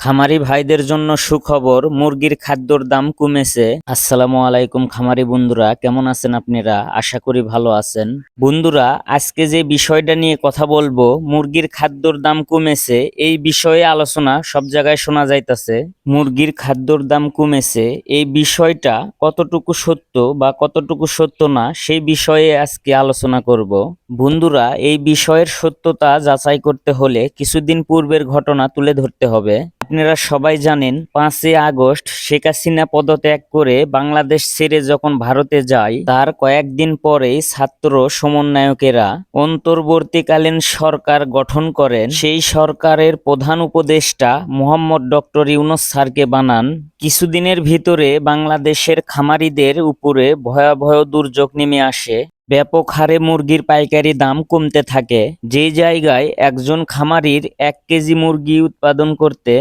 খামারি ভাইদের জন্য সুখবর, মুরগির খাদ্যর দাম কমেছে। আসসালামু আলাইকুম খামারি বন্ধুরা, কেমন আছেন আপনারা? আশা করি ভালো আছেন। বন্ধুরা, আজকে যে বিষয়টা নিয়ে কথা বলব, মুরগির খাদ্যর দাম কমেছে, এই বিষয়ে আলোচনা সব জায়গায় শোনা যাইতাছে। মুরগির খাদ্যর দাম কমেছে, এই বিষয়টা কতটুকু সত্য বা কতটুকু সত্য না সেই বিষয়ে আজকে আলোচনা করব। বন্ধুরা, এই বিষয়ের সত্যতা যাচাই করতে হলে কিছুদিন পূর্বের ঘটনা তুলে ধরতে হবে। আপনারা সবাই জানেন, পাঁচই আগস্ট শেখ হাসিনা পদত্যাগ করে বাংলাদেশ ছেড়ে যখন ভারতে যায়, তার কয়েকদিন পরেই ছাত্র সমন্বয়কেরা অন্তর্বর্তীকালীন সরকার গঠন করেন। সেই সরকারের প্রধান উপদেষ্টা মোহাম্মদ ডক্টর ইউনুস স্যারকে বানান। কিছুদিনের ভিতরে বাংলাদেশের খামারিদের উপরে ভয়াবহ দুর্যোগ নেমে আসে। ব্যাপক হারে মুরগির পাইকারি দাম কমতে থাকে। যে জায়গায় একজন খামারির এক কেজি মুরগি উৎপাদন করতে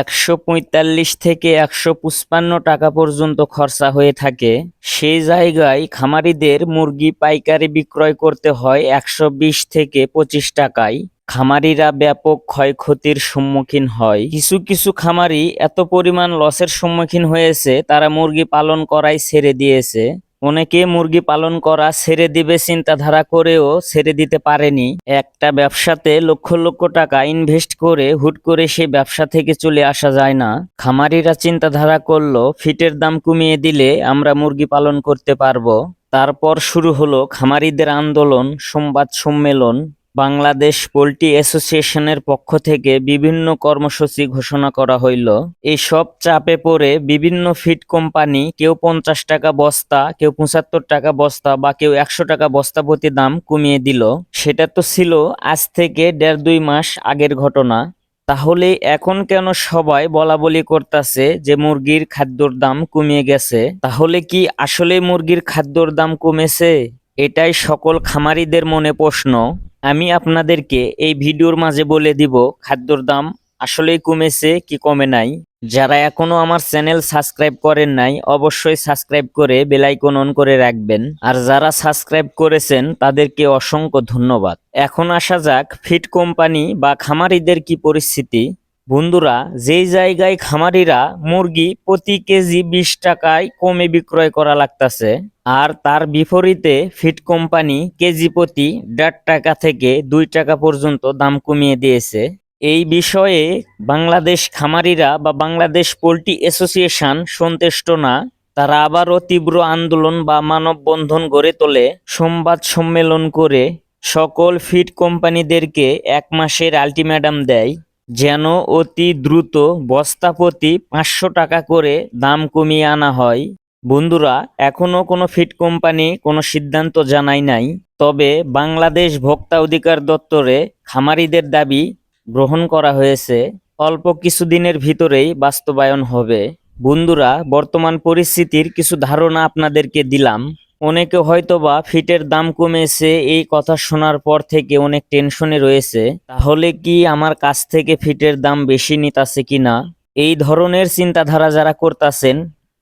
একশো পঁয়তাল্লিশ থেকে একশো পঁচপান্ন টাকা পর্যন্ত খরচা হয়ে থাকে। সেই জায়গায় খামারিদের মুরগি পাইকারি বিক্রয় করতে হয় একশো বিশ থেকে পঁচিশ টাকায়। খামারিরা ব্যাপক ক্ষয়ক্ষতির সম্মুখীন হয়। কিছু কিছু খামারি এত পরিমাণ লসের সম্মুখীন হয়েছে, তারা মুরগি পালন করাই ছেড়ে দিয়েছে। অনেকে মুরগি পালন করা ছেড়ে দিবে চিন্তাধারা করেও ছেড়ে দিতে পারেনি। একটা ব্যবসাতে লক্ষ লক্ষ টাকা ইনভেস্ট করে হুট করে সে ব্যবসা থেকে চলে আসা যায় না। খামারিরা চিন্তাধারা করল, ফিটের দাম কমিয়ে দিলে আমরা মুরগি পালন করতে পারব। তারপর শুরু হলো খামারিদের আন্দোলন, সংবাদ সম্মেলন বাংলাদেশ পোলট্রি অ্যাসোসিয়েশনের পক্ষ থেকে বিভিন্ন কর্মসূচি ঘোষণা করা হইল। এইসব চাপে পড়ে বিভিন্ন ফিড কোম্পানি কেউ পঞ্চাশ টাকা বস্তা, কেউ পঁচাত্তর টাকা বস্তা বা কেউ একশো টাকা বস্তা প্রতি দাম কমিয়ে দিল। সেটা তো ছিল আজ থেকে দেড় দুই মাস আগের ঘটনা। তাহলে এখন কেন সবাই বলা বলি করতেছে যে মুরগির খাদ্যর দাম কমিয়ে গেছে? তাহলে কি আসলে মুরগির খাদ্যর দাম কমেছে? এটাই সকল খামারিদের মনে প্রশ্ন। আমি আপনাদেরকে এই ভিডিওর মাঝে বলে দিব, খাদ্যর দাম আসলেই কমেছে কি কমে নাই। যারা এখনও আমার চ্যানেল সাবস্ক্রাইব করেন নাই, অবশ্যই সাবস্ক্রাইব করে বেলাইকন অন করে রাখবেন। আর যারা সাবস্ক্রাইব করেছেন, তাদেরকে অসংখ্য ধন্যবাদ। এখন আসা যাক ফিট কোম্পানি বা খামারিদের কি পরিস্থিতি। বন্ধুরা যেই জায়গায় খামারিরা মুরগি প্রতি কেজি বিশ টাকায় কমে বিক্রয় করা লাগতাছে, আর তার বিপরীতে ফিড কোম্পানি কেজি প্রতি দেড় টাকা থেকে দুই টাকা পর্যন্ত দাম কমিয়ে দিয়েছে। এই বিষয়ে বাংলাদেশ খামারিরা বা বাংলাদেশ পোল্ট্রি অ্যাসোসিয়েশন সন্তুষ্ট না। তারা আবারও তীব্র আন্দোলন বা মানববন্ধন গড়ে তোলে। সংবাদ সম্মেলন করে সকল ফিড কোম্পানিদেরকে এক মাসের আলটিমেটাম দেয়। যেন অতি দ্রুত বস্তা প্রতি পাঁচশো টাকা করে দাম কমিয়ে আনা হয়। বন্ধুরা এখনও কোনো ফিড কোম্পানি কোনো সিদ্ধান্ত জানায় নাই, তবে বাংলাদেশ ভোক্তা অধিকার দপ্তরে খামারিদের দাবি গ্রহণ করা হয়েছে। অল্প কিছুদিনের ভিতরেই বাস্তবায়ন হবে। বন্ধুরা, বর্তমান পরিস্থিতির কিছু ধারণা আপনাদেরকে দিলাম। অনেকে হয়তোবা ফিটের দাম কমেছে এই কথা শোনার পর থেকে অনেক টেনশনে রয়েছে। তাহলে কি আমার কাছ থেকে ফিটের দাম বেশি নিতাছে কিনা? এই ধরনের চিন্তাধারা যারা করতাছেন,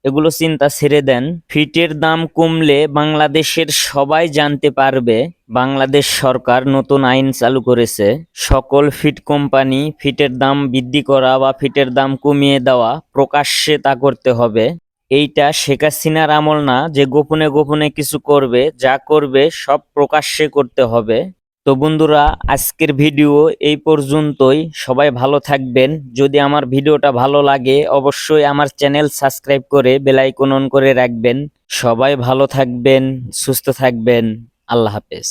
এগুলো চিন্তা ছেড়ে দেন। ফিটের দাম কমলে বাংলাদেশের সবাই জানতে পারবে, বাংলাদেশ সরকার নতুন আইন চালু করেছে। সকল ফিট কোম্পানি ফিটের দাম বৃদ্ধি করা বা ফিটের দাম কমিয়ে দেওয়া প্রকাশ্যে তা করতে হবে। এইটা শেখ হাসিনার আমল না যে গোপনে গোপনে কিছু করবে, যা করবে সব প্রকাশ্যে করতে হবে। তো বন্ধুরা, আজকের ভিডিও এই পর্যন্তই। সবাই ভালো থাকবেন। যদি আমার ভিডিওটা ভালো লাগে, অবশ্যই আমার চ্যানেল সাবস্ক্রাইব করে বেলাইকন অন করে রাখবেন। সবাই ভালো থাকবেন, সুস্থ থাকবেন। আল্লাহ হাফেজ।